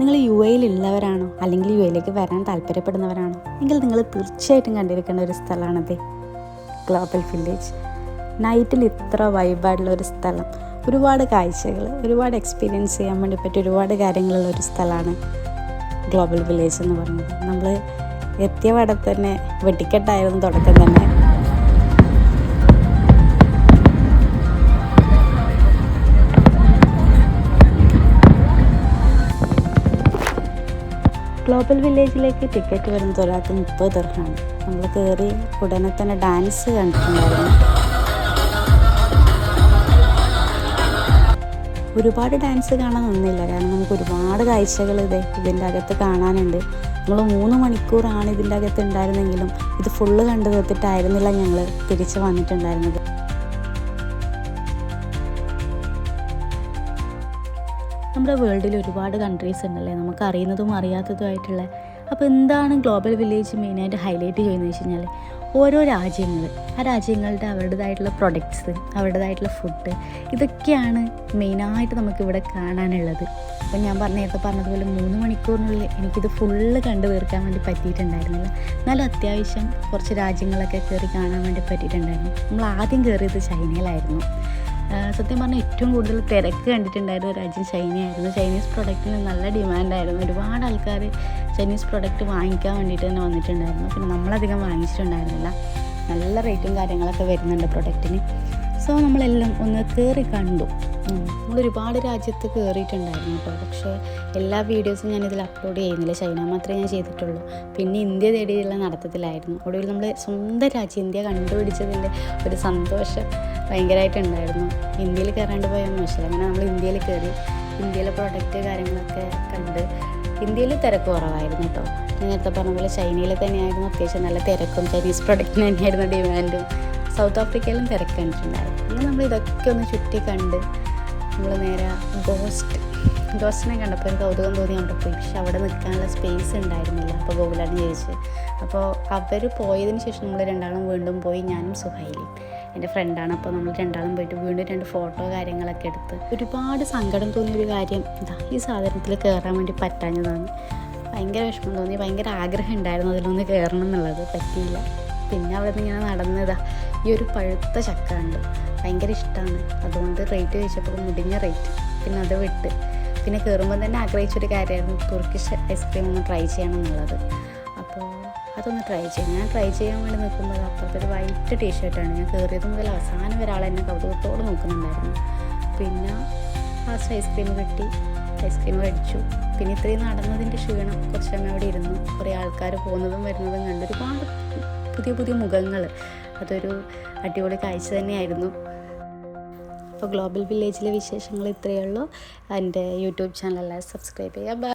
നിങ്ങൾ യു എയിലുള്ളവരാണോ? അല്ലെങ്കിൽ യു എയിലേക്ക് വരാൻ താല്പര്യപ്പെടുന്നവരാണോ? എങ്കിൽ നിങ്ങൾ തീർച്ചയായിട്ടും കണ്ടിരിക്കേണ്ട ഒരു സ്ഥലമാണത് ഗ്ലോബൽ വില്ലേജ്. നൈറ്റിൽ ഇത്ര വൈബായിട്ടുള്ള ഒരു സ്ഥലം. ഒരുപാട് കാഴ്ചകൾ ഒരുപാട് എക്സ്പീരിയൻസ് ചെയ്യാൻ വേണ്ടി പറ്റിയ ഒരുപാട് കാര്യങ്ങളുള്ള ഒരു സ്ഥലമാണ് ഗ്ലോബൽ വില്ലേജ് എന്ന് പറയുന്നത്. നമ്മൾ എത്തിയ പാടെ തന്നെ തുടക്കം തന്നെ. ഗ്ലോബൽ വില്ലേജിലേക്ക് ടിക്കറ്റ് വരുന്നത് ഒരാൾക്ക് മുപ്പത് ദർഹമാണ് നമ്മൾ കയറി ഉടനെ തന്നെ ഡാൻസ് കണ്ടിട്ടുണ്ടായിരുന്നു. ഒരുപാട് ഡാൻസ് കാണാൻ നിന്നില്ല. കാരണം നമുക്ക് ഒരുപാട് കാഴ്ചകൾ ഇത് ഇതിന്റെ അകത്ത് കാണാനുണ്ട്. നമ്മൾ മൂന്ന് മണിക്കൂറാണ് ഇതിന്റെ അകത്ത് ഉണ്ടായിരുന്നെങ്കിലും ഇത് ഫുള്ള് കണ്ടു തീർത്തിട്ടായിരുന്നില്ല ഞങ്ങൾ തിരിച്ച് വന്നിട്ടുണ്ടായിരുന്നത്. നമ്മുടെ വേൾഡിൽ ഒരുപാട് കൺട്രീസ് ഉണ്ടല്ലേ? നമുക്ക് അറിയുന്നതും അറിയാത്തതുമായിട്ടുള്ള. അപ്പോൾ എന്താണ് ഗ്ലോബൽ വില്ലേജ് മെയിനായിട്ട് ഹൈലൈറ്റ് ചെയ്യുന്നത് വെച്ച് കഴിഞ്ഞാൽ ഓരോ രാജ്യങ്ങൾ ആ രാജ്യങ്ങളുടെ അവരുടേതായിട്ടുള്ള പ്രൊഡക്ട്സ് അവരുടേതായിട്ടുള്ള ഫുഡ് ഇതൊക്കെയാണ് മെയിനായിട്ട് നമുക്കിവിടെ കാണാനുള്ളത്. അപ്പം ഞാൻ പറഞ്ഞ നേരത്തെ പറഞ്ഞതുപോലെ മൂന്ന് മണിക്കൂറിനുള്ളിൽ എനിക്കിത് ഫുള്ള് കണ്ടു തീർക്കാൻ വേണ്ടി പറ്റിയിട്ടുണ്ടായിരുന്നില്ല. എന്നാലും അത്യാവശ്യം കുറച്ച് രാജ്യങ്ങളൊക്കെ കയറി കാണാൻ വേണ്ടി പറ്റിയിട്ടുണ്ടായിരുന്നു. നമ്മൾ ആദ്യം കയറിയത് ചൈനയിലായിരുന്നു. സത്യം പറഞ്ഞാൽ ഏറ്റവും കൂടുതൽ തിരക്ക് കണ്ടിട്ടുണ്ടായിരുന്ന രാജ്യം ചൈനയായിരുന്നു. ചൈനീസ് പ്രൊഡക്റ്റിന് നല്ല ഡിമാൻഡായിരുന്നു ഒരുപാട് ആൾക്കാർ ചൈനീസ് പ്രൊഡക്റ്റ് വാങ്ങിക്കാൻ വേണ്ടിയിട്ട് തന്നെ വന്നിട്ടുണ്ടായിരുന്നു. പിന്നെ നമ്മളധികം വാങ്ങിച്ചിട്ടുണ്ടായിരുന്നില്ല. നല്ല റേറ്റും കാര്യങ്ങളൊക്കെ വരുന്നുണ്ട് പ്രൊഡക്റ്റിന് സോ നമ്മളെല്ലാം ഒന്ന് കയറി കണ്ടു. നമ്മൾ ഒരുപാട് രാജ്യത്ത് കയറിയിട്ടുണ്ടായിരുന്നു കേട്ടോ. പക്ഷേ എല്ലാ വീഡിയോസും ഞാനിതിൽ അപ്ലോഡ് ചെയ്യുന്നില്ല. ചൈന മാത്രമേ ഞാൻ ചെയ്തിട്ടുള്ളൂ. പിന്നെ ഇന്ത്യ തേടിയുള്ള നടത്തത്തിലായിരുന്നു. ഒടുവിൽ നമ്മൾ സ്വന്തം രാജ്യം ഇന്ത്യ കണ്ടുപിടിച്ചതിന്റെ ഒരു സന്തോഷം ഭയങ്കരമായിട്ടുണ്ടായിരുന്നു. ഇന്ത്യയിൽ കയറാണ്ട് പോയാൽ മോശമില്ല അങ്ങനെ നമ്മൾ ഇന്ത്യയിൽ കയറി ഇന്ത്യയിലെ പ്രൊഡക്റ്റ് കാര്യങ്ങളൊക്കെ കണ്ട് ഇന്ത്യയിൽ തിരക്ക് കുറവായിരുന്നു കേട്ടോ. നേരത്തെ പറഞ്ഞ പോലെ ചൈനയിൽ തന്നെയായിരുന്നു അത്യാവശ്യം നല്ല തിരക്കും. ചൈനീസ് പ്രൊഡക്റ്റിന് തന്നെയായിരുന്നു ഡിമാൻഡും സൗത്ത് ആഫ്രിക്കയിലും തിരക്ക് കണ്ടിട്ടുണ്ടായിരുന്നു. അങ്ങനെ നമ്മൾ ഇതൊക്കെ ഒന്ന് ചുറ്റി കണ്ട് നമ്മൾ നേരെ ഗോസ്റ്റ് ഗോസ്റ്റിനെ കണ്ടപ്പോൾ ഒരു കൗതുകം തോന്നി. അവിടെ പോയി. പക്ഷെ അവിടെ നിൽക്കാനുള്ള സ്പേസ് ഉണ്ടായിരുന്നില്ല. അപ്പോൾ ഗോകുലാണ് ചോദിച്ചത് അപ്പോൾ അവർ പോയതിന് ശേഷം നമ്മൾ രണ്ടാളും വീണ്ടും പോയി. ഞാനും സുഹൈലിയും എന്റെ ഫ്രണ്ടാണ് അപ്പോൾ നമ്മൾ രണ്ടാളും പോയിട്ട് വീണ്ടും രണ്ട് ഫോട്ടോ കാര്യങ്ങളൊക്കെ എടുത്ത് ഒരുപാട് സങ്കടം തോന്നിയ ഒരു കാര്യം ഇതാ ഈ സാധനത്തിൽ കയറാൻ വേണ്ടി പറ്റാഞ്ഞതാണ്. ഭയങ്കര വിഷമം തോന്നി. ഭയങ്കര ആഗ്രഹം ഉണ്ടായിരുന്നു അതിലൊന്ന് കയറണം എന്നുള്ളത്. പറ്റിയില്ല. പിന്നെ അവിടെ നിന്ന് ഇങ്ങനെ നടന്നതാ ഈ ഒരു പഴുത്ത ചക്ക ഉണ്ട് ഭയങ്കര ഇഷ്ടമാണ് അതുകൊണ്ട് റേറ്റ് ചോദിച്ചപ്പോൾ മുടിഞ്ഞ റേറ്റ് പിന്നെ അത് വിട്ട്. പിന്നെ കയറുമ്പോൾ തന്നെ ആഗ്രഹിച്ചൊരു കാര്യമായിരുന്നു. തുർക്കിഷ് ഐസ്ക്രീം ഒന്ന് ട്രൈ ചെയ്യണം എന്നുള്ളത് അപ്പോൾ അതൊന്ന് ട്രൈ ചെയ്യാം ഞാൻ ട്രൈ ചെയ്യാൻ വേണ്ടി നിൽക്കുമ്പോൾ അപ്പുറത്തൊരു വൈറ്റ് ടീഷർട്ടാണ് ഞാൻ കയറിയത് മുതൽ അവസാനം ഒരാൾ എന്നെ കൗതുകത്തോടെ നോക്കുന്നുണ്ടായിരുന്നു. പിന്നെ ഫാസ്റ്റ് ഐസ്ക്രീം കിട്ടി. ഐസ്ക്രീം കഴിച്ചു പിന്നെ ഇത്രയും നടന്നതിന്റെ ക്ഷീണം കുറച്ച് സമയം അവിടെ ഇരുന്നു. കുറേ ആൾക്കാർ പോകുന്നതും വരുന്നതും കണ്ട്. ഒരുപാട് പുതിയ പുതിയ മുഖങ്ങൾ. അതൊരു അടിപൊളി കാഴ്ച തന്നെയായിരുന്നു. അപ്പോൾ ഗ്ലോബൽ വില്ലേജിലെ വിശേഷങ്ങൾ ഇത്രയേ ഉള്ളൂ. എന്റെ യൂട്യൂബ് ചാനൽ സബ്സ്ക്രൈബ് ചെയ്യുക.